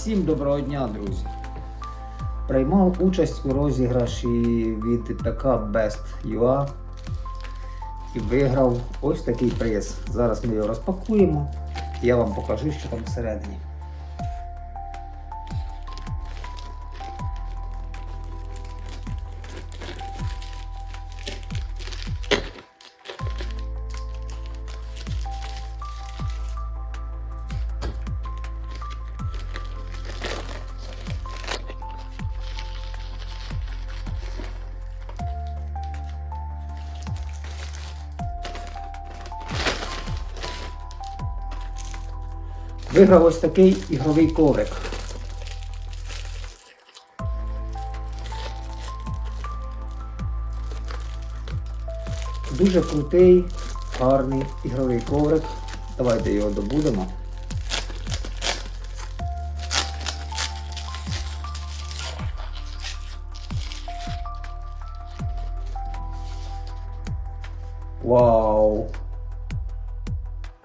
Всім доброго дня, друзі! Приймав участь у розіграші від ПК Best UA і виграв ось такий приз. Зараз ми його розпакуємо і я вам покажу, що там всередині. Виграв ось такий ігровий коврик. Дуже крутий, гарний ігровий коврик. Давайте його добудемо. Вау!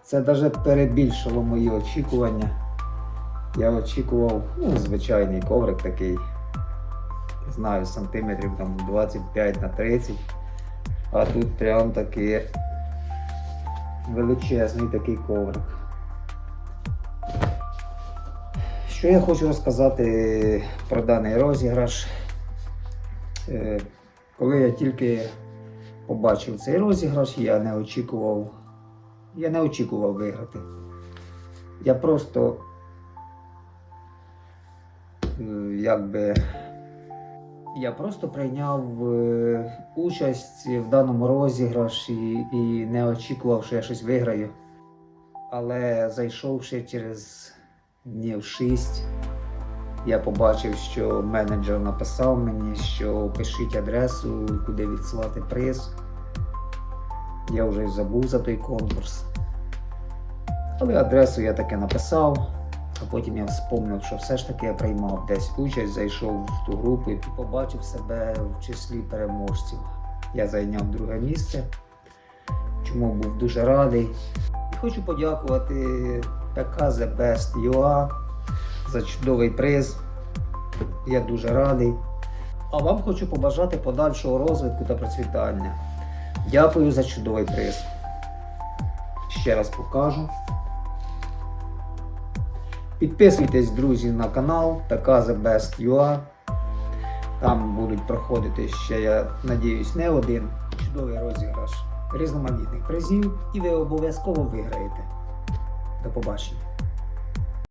Це навіть перебільшило мої очікування. Я очікував ну, звичайний коврик такий, знаю, сантиметрів там 25 на 30. А тут прям такий величезний такий коврик. Що я хочу розказати про даний розіграш? Е, Коли я тільки побачив цей розіграш, я не очікував я не очікував виграти. Я просто е, якби я просто прийняв е, участь в даному розіграші і не очікував, що я щось виграю. Але зайшовши через днів 6, я побачив, що менеджер написав мені, що пишіть адресу, куди відсилати приз. Я вже й забув за той конкурс. Але адресу я таки написав, а потім я вспомнив, що все ж таки я приймав десь участь, зайшов в ту групу і побачив себе в числі переможців. Я зайняв друге місце, чому був дуже радий. І хочу подякувати ПК The Best UA за чудовий приз. Я дуже радий. А вам хочу побажати подальшого розвитку та процвітання. Дякую за чудовий приз. Ще раз покажу. Підписуйтесь, друзі, на канал The Best UA. Там будуть проходити ще, я надіюсь, не один чудовий розіграш різноманітних призів, і ви обов'язково виграєте. До побачення.